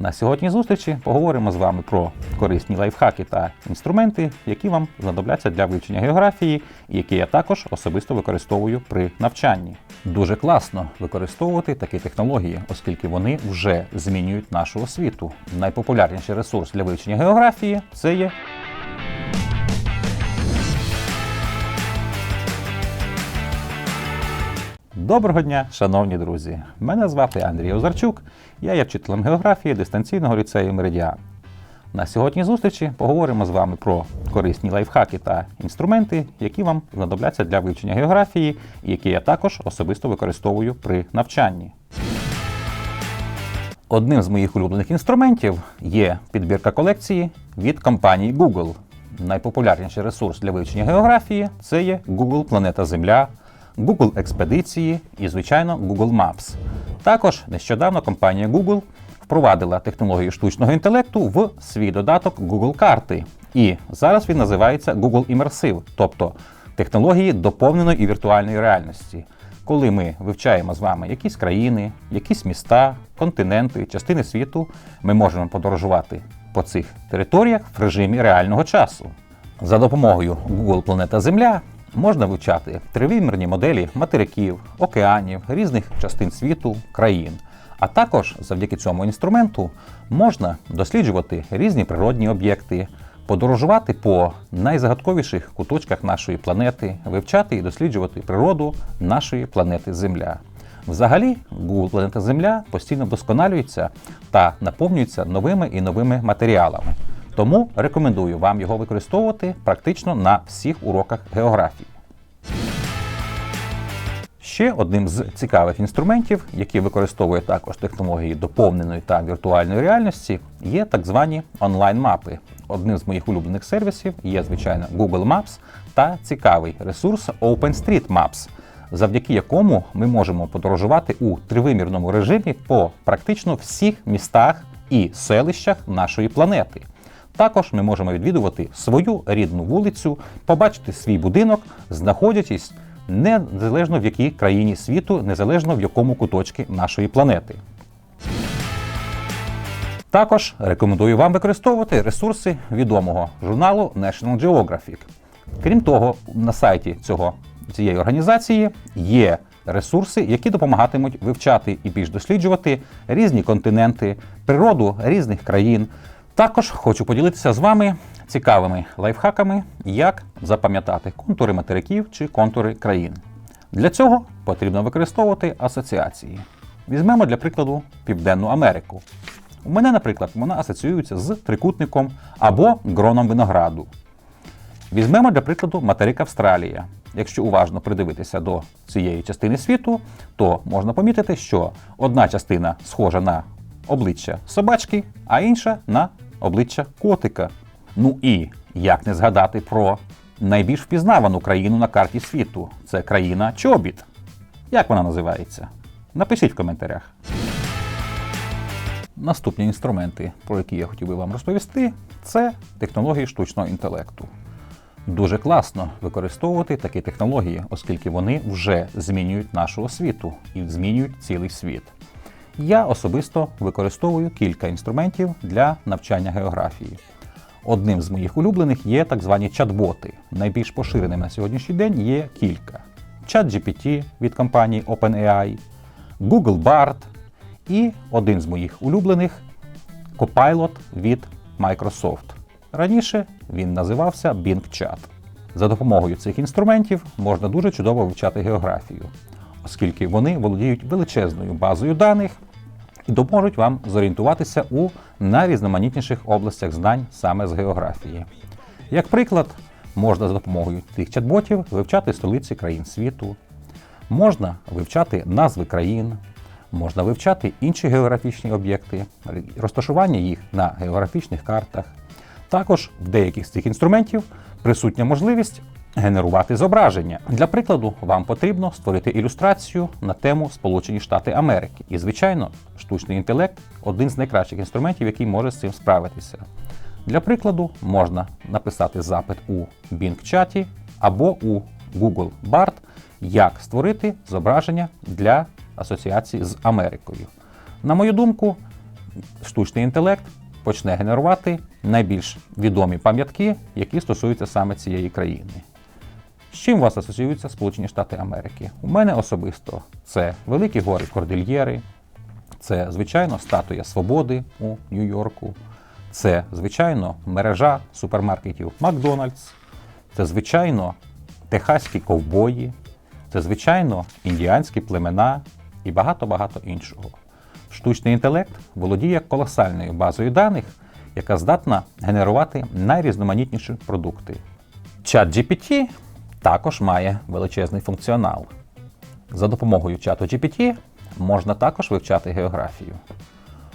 На сьогодні зустрічі поговоримо з вами про корисні лайфхаки та інструменти, які вам знадобляться для вивчення географії, які я також особисто використовую при навчанні. Дуже класно використовувати такі технології, оскільки вони вже змінюють нашу освіту. Найпопулярніший ресурс для вивчення географії це є Доброго дня, шановні друзі! Мене звати Андрій Озарчук, я є вчителем географії дистанційного ліцею Меридіан. На сьогодні зустрічі поговоримо з вами про корисні лайфхаки та інструменти, які вам знадобляться для вивчення географії, і які я також особисто використовую при навчанні. Одним з моїх улюблених інструментів є підбірка колекції від компанії Google. Найпопулярніший ресурс для вивчення географії це є Google Планета Земля, Google Експедиції і, звичайно, Google Maps. Також нещодавно компанія Google впровадила технологію штучного інтелекту в свій додаток Google Карти. І зараз він називається Google Immersive, тобто технології доповненої і віртуальної реальності. Коли ми вивчаємо з вами якісь країни, якісь міста, континенти, частини світу, ми можемо подорожувати по цих територіях в режимі реального часу. За допомогою Google Планета Земля можна вивчати тривимірні моделі материків, океанів, різних частин світу, країн. А також завдяки цьому інструменту можна досліджувати різні природні об'єкти, подорожувати по найзагадковіших куточках нашої планети, вивчати і досліджувати природу нашої планети Земля. Взагалі, Google Планета Земля постійно вдосконалюється та наповнюється новими і новими матеріалами. Тому рекомендую вам його використовувати практично на всіх уроках географії. Ще одним з цікавих інструментів, які використовує також технології доповненої та віртуальної реальності, є так звані онлайн-мапи. Одним з моїх улюблених сервісів є, звичайно, Google Maps та цікавий ресурс OpenStreetMaps, завдяки якому ми можемо подорожувати у тривимірному режимі по практично всіх містах і селищах нашої планети. Також ми можемо відвідувати свою рідну вулицю, побачити свій будинок, знаходячись незалежно в якій країні світу, незалежно в якому куточці нашої планети. Також рекомендую вам використовувати ресурси відомого журналу National Geographic. Крім того, на сайті цього, цієї організації є ресурси, які допомагатимуть вивчати і більш досліджувати різні континенти, природу різних країн. Також хочу поділитися з вами цікавими лайфхаками, як запам'ятати контури материків чи контури країн. Для цього потрібно використовувати асоціації. Візьмемо для прикладу Південну Америку. У мене, наприклад, вона асоціюється з трикутником або гроном винограду. Візьмемо для прикладу материк Австралія. Якщо уважно придивитися до цієї частини світу, то можна помітити, що одна частина схожа на обличчя собачки, а інша на обличчя котика. Ну і як не згадати про найбільш впізнавану країну на карті світу це країна Чобіт. Як вона називається? Напишіть в коментарях. Наступні інструменти, про які я хотів би вам розповісти, це технології штучного інтелекту. Дуже класно використовувати такі технології, оскільки вони вже змінюють нашу освіту і змінюють цілий світ. Я особисто використовую кілька інструментів для навчання географії. Одним з моїх улюблених є так звані чат-боти. Найбільш поширеним на сьогоднішній день є кілька: ChatGPT від компанії OpenAI, Google Bard і один з моїх улюблених Copilot від Microsoft. Раніше він називався Bing Chat. За допомогою цих інструментів можна дуже чудово вивчати географію, оскільки вони володіють величезною базою даних і допоможуть вам зорієнтуватися у найрізноманітніших областях знань саме з географії. Як приклад, можна за допомогою цих чат-ботів вивчати столиці країн світу, можна вивчати назви країн, можна вивчати інші географічні об'єкти, розташування їх на географічних картах. Також в деяких з цих інструментів присутня можливість генерувати зображення. Для прикладу, вам потрібно створити ілюстрацію на тему Сполучені Штати Америки. І, звичайно, штучний інтелект один з найкращих інструментів, який може з цим справитися. Для прикладу, можна написати запит у Bing-чаті або у Google Bard, як створити зображення для асоціації з Америкою. На мою думку, штучний інтелект почне генерувати найбільш відомі пам'ятки, які стосуються саме цієї країни. З чим вас асоціюються Сполучені Штати Америки? У мене особисто це великі гори Кордильєри, це, звичайно, статуя Свободи у Нью-Йорку, це, звичайно, мережа супермаркетів Макдональдс, це, звичайно, техаські ковбої, це, звичайно, індіанські племена і багато-багато іншого. Штучний інтелект володіє колосальною базою даних, яка здатна генерувати найрізноманітніші продукти. Чат GPT також має величезний функціонал. За допомогою чату GPT можна також вивчати географію.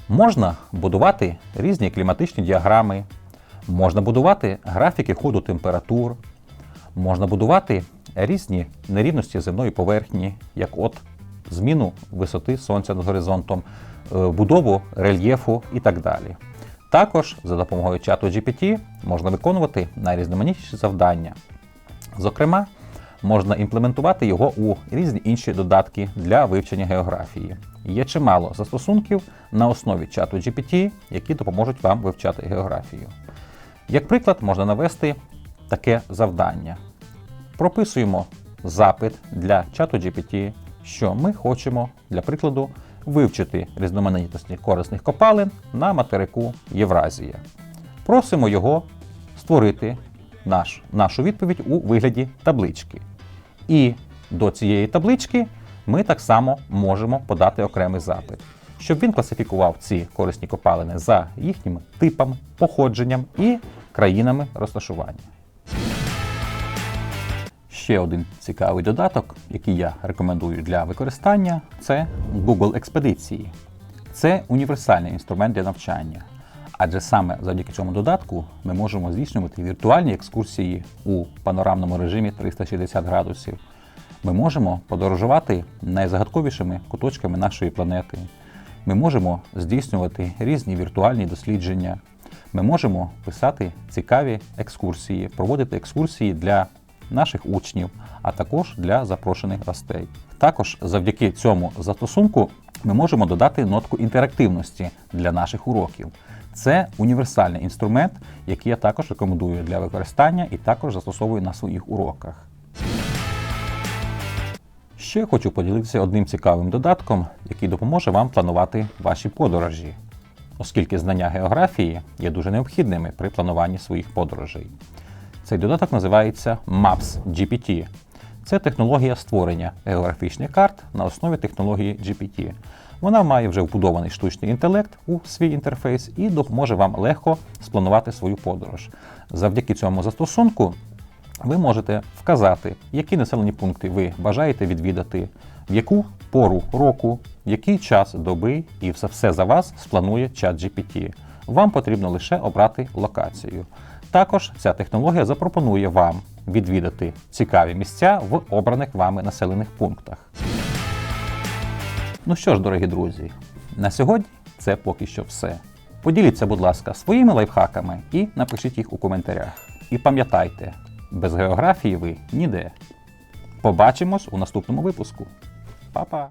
Можна будувати різні кліматичні діаграми, можна будувати графіки ходу температур, можна будувати різні нерівності земної поверхні, як от зміну висоти сонця над горизонтом, е, будову рельєфу і так далі. Також за допомогою чату GPT можна виконувати найрізноманітніші завдання. Зокрема, можна імплементувати його у різні інші додатки для вивчення географії. Є чимало застосунків на основі чату GPT, які допоможуть вам вивчати географію. Як приклад, можна навести таке завдання. Прописуємо запит для чату GPT, що ми хочемо, для прикладу, вивчити різноманітності корисних копалин на материку Євразія. Просимо його створити наш, нашу відповідь у вигляді таблички. І до цієї таблички ми так само можемо подати окремий запит, щоб він класифікував ці корисні копалини за їхніми типами, походженням і країнами розташування. Ще один цікавий додаток, який я рекомендую для використання, це Google Експедиції. Це універсальний інструмент для навчання. Адже саме завдяки цьому додатку ми можемо здійснювати віртуальні екскурсії у панорамному режимі 360 градусів. Ми можемо подорожувати найзагадковішими куточками нашої планети. Ми можемо здійснювати різні віртуальні дослідження. Ми можемо писати цікаві екскурсії, проводити екскурсії для наших учнів, а також для запрошених гостей. Також завдяки цьому застосунку ми можемо додати нотку інтерактивності для наших уроків. Це універсальний інструмент, який я також рекомендую для використання і також застосовую на своїх уроках. Ще хочу поділитися одним цікавим додатком, який допоможе вам планувати ваші подорожі, оскільки знання географії є дуже необхідними при плануванні своїх подорожей. Цей додаток називається Maps GPT. Це технологія створення географічних карт на основі технології GPT. Вона має вже вбудований штучний інтелект у свій інтерфейс і допоможе вам легко спланувати свою подорож. Завдяки цьому застосунку ви можете вказати, які населені пункти ви бажаєте відвідати, в яку пору року, в який час доби, і все, все за вас спланує чат GPT. Вам потрібно лише обрати локацію. Також ця технологія запропонує вам відвідати цікаві місця в обраних вами населених пунктах. Ну що ж, дорогі друзі, на сьогодні це поки що все. Поділіться, будь ласка, своїми лайфхаками і напишіть їх у коментарях. І пам'ятайте, без географії ви ніде. Побачимось у наступному випуску. Па-па!